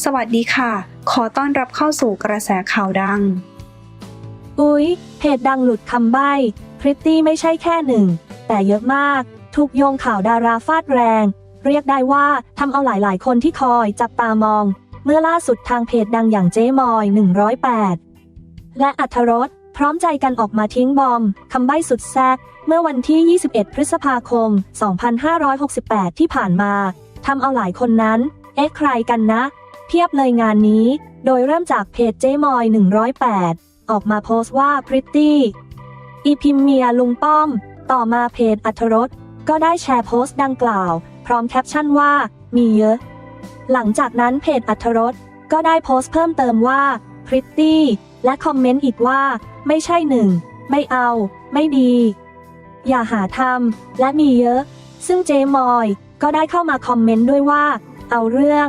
สวัสดีค่ะ ขอต้อนรับเข้าสู่กระแสข่าวดัง อุ๊ย เพจดังหลุดคำใบ้ พริตตี้ไม่ใช่แค่หนึ่ง แต่เยอะมาก ถูกโยงข่าวดาราฟาดแรง เรียกได้ว่าทำเอาหลายๆ คนที่คอยจับตามอง เมื่อล่าสุดทางเพจดังอย่างเจ๊มอย 108 และอัธรสพร้อมใจกันออกมาทิ้งบอมคำใบ้สุดแซ่บเมื่อวันที่ 21 พฤษภาคม 2568 ที่ผ่านมาทำเอาหลายคนนั้น เอ๊ะใครกันนะ พียบเลยงานนี้ โดยเริ่มจากเพจเจมอย 108 ออกมาโพสต์ว่าพริตตี้อีพิมเมียลุงป้อม ต่อมาเพจอัธรสก็ได้แชร์โพสต์ดังกล่าว พร้อมแคปชั่นว่า มีเยอะ หลังจากนั้นเพจอัธรสก็ได้โพสต์เพิ่มเติมว่าพริตตี้และคอมเมนต์อีกว่า ไม่ใช่หนึ่ง ไม่เอา ไม่ดี อย่าหาทำและมีเยอะ ซึ่งเจมอย ก็ได้เข้ามาคอมเมนต์ด้วยว่า เอาเรื่อง